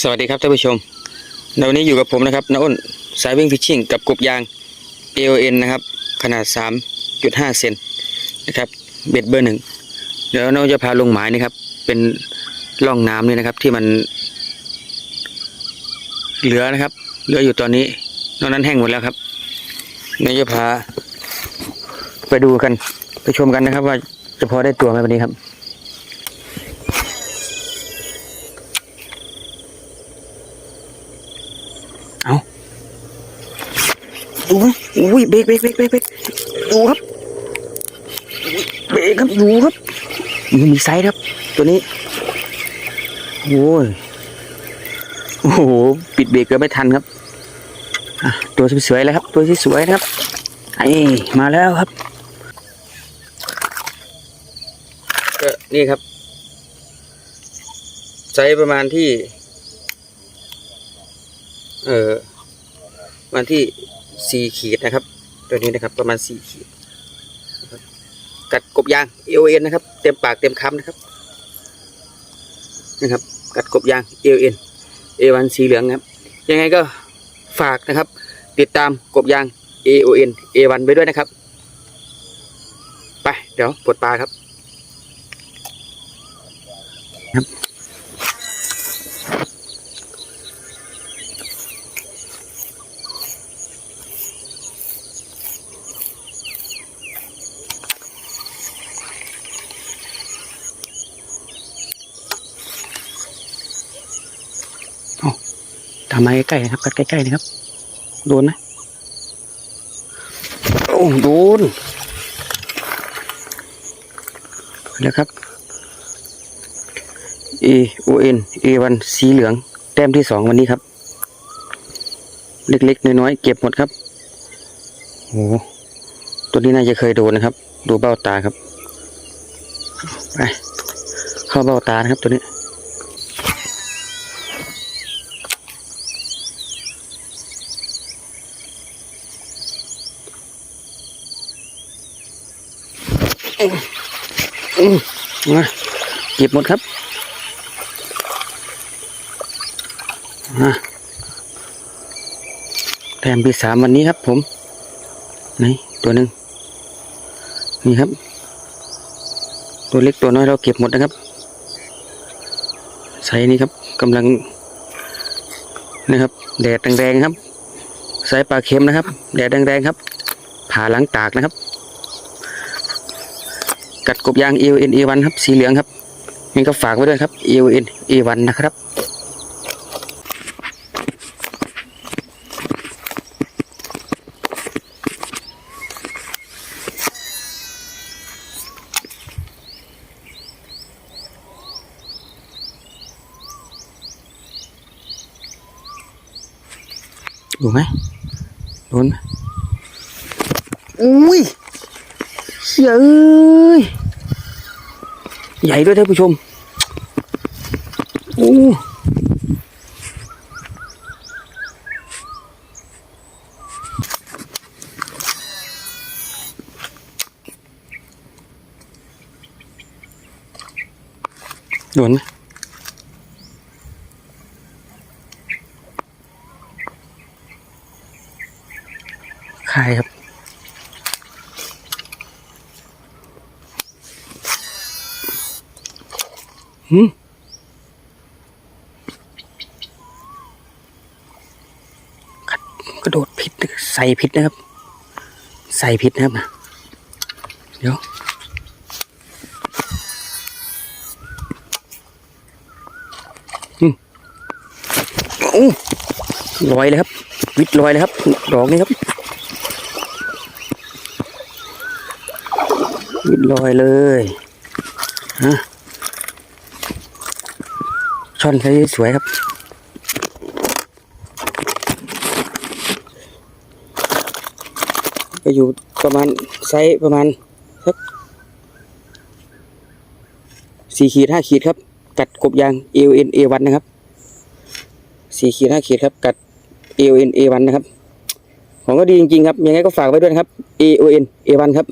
สวัสดีครับท่านผู้ชมในวันนี้อยู่กับผมนะครับน้าอ้นสายวิ่งฟิชชิ่งกับกบยาง AON นะครับ ขนาด 3.5 เซนนะครับ เบ็ดเบอร์หนึ่งเดี๋ยวน้องจะพาลงหมายนะครับ เป็นร่องน้ำนี่นะครับที่มัน เหลือนะครับ เหลืออยู่ตอนนี้ นอกนั้นแห้งหมดแล้วครับน้องจะพา ไปดูกัน ไปชมกันนะครับ ว่าจะพอได้ตัวไหมวันนี้ครับ เอา ดูครับอุ้ยเบรกเบรกเบรกเบรกเบรกดูครับเบรกครับดูครับนี่มีไซส์ครับ ตัวนี้โอ้ยโอ้โหปิดเบรกกือบไม่ทันครับตัวสวยๆเลยครับ ตัวสวยๆนะครับไอ้มาแล้วครับก็นี่ครับไซส์ประมาณที่ เออประมาณที่ สี่ขีดนะครับ ตัวนี้นะครับประมาณสี่ขีด กัดกบยางเอเอ็นนะครับ เต็มปากเต็มคำนะครับนะครับ กัดกบยางเอเอ็นเอวันสีเหลืองครับ ยังไงก็ฝากนะครับ ติดตามกบยาง AON A1 ไปด้วยนะครับ ไป เดี๋ยวปลดปลาครับ ทำไมใกล้ๆนะครับกัดใกล้ๆนะครับ โดนไหมโอ้โดนแล้วครับ A O N A วันสีเหลือง แต้มที่สองวันนี้ครับ เล็กๆน้อยๆเก็บหมดครับโอ้ตัวนี้น่าจะเคยโดนนะครับ ดูเบ้าตาครับ ไป เข้าเบ้าตานะครับตัวนี้ มาเก็บหมดครับมาแต้มที่สามวันนี้ครับ ผมไหนตัวหนึ่งนี่ครับ ตัวเล็กตัวน้อยเราเก็บหมดนะครับใส่นี้ครับกำลังนะครับ แดดแรงๆครับใส่ปลาเค็มนะครับ แดดแรงๆครับผ่าหลังตากนะครับ กัดกบยาง e o n A1 ครับสีเหลืองครับนี่ก็ฝากไว้ด้วยครับ e o n A1 นะครับดูไหมโดนไหมอุ้ยเย้ย ใหญ่ด้วยท่านผู้ชมโอ้โดนไหมใครครับ หืมกระโดดผิดใส่ผิดนะครับ ใส่ผิดนะครับนะเดี๋ยวอืมโอ้ลอยเลยครับ วิดลอยเลยครับ ดอกนี้ครับ วิดลอยเลย ฮะ ช่อนใช้สวยครับก็อยู่ประมาณไซส์ประมาณสักสี่ขีดห้าขีดครับ กัดกบยาง A O N A 1นะครับสี่ขีดห้าขีดครับ กัด A O N A 1นะครับ ของก็ดีจริงๆครับ ยังไงก็ฝากไว้ด้วยนะครับ A O N A 1ครับ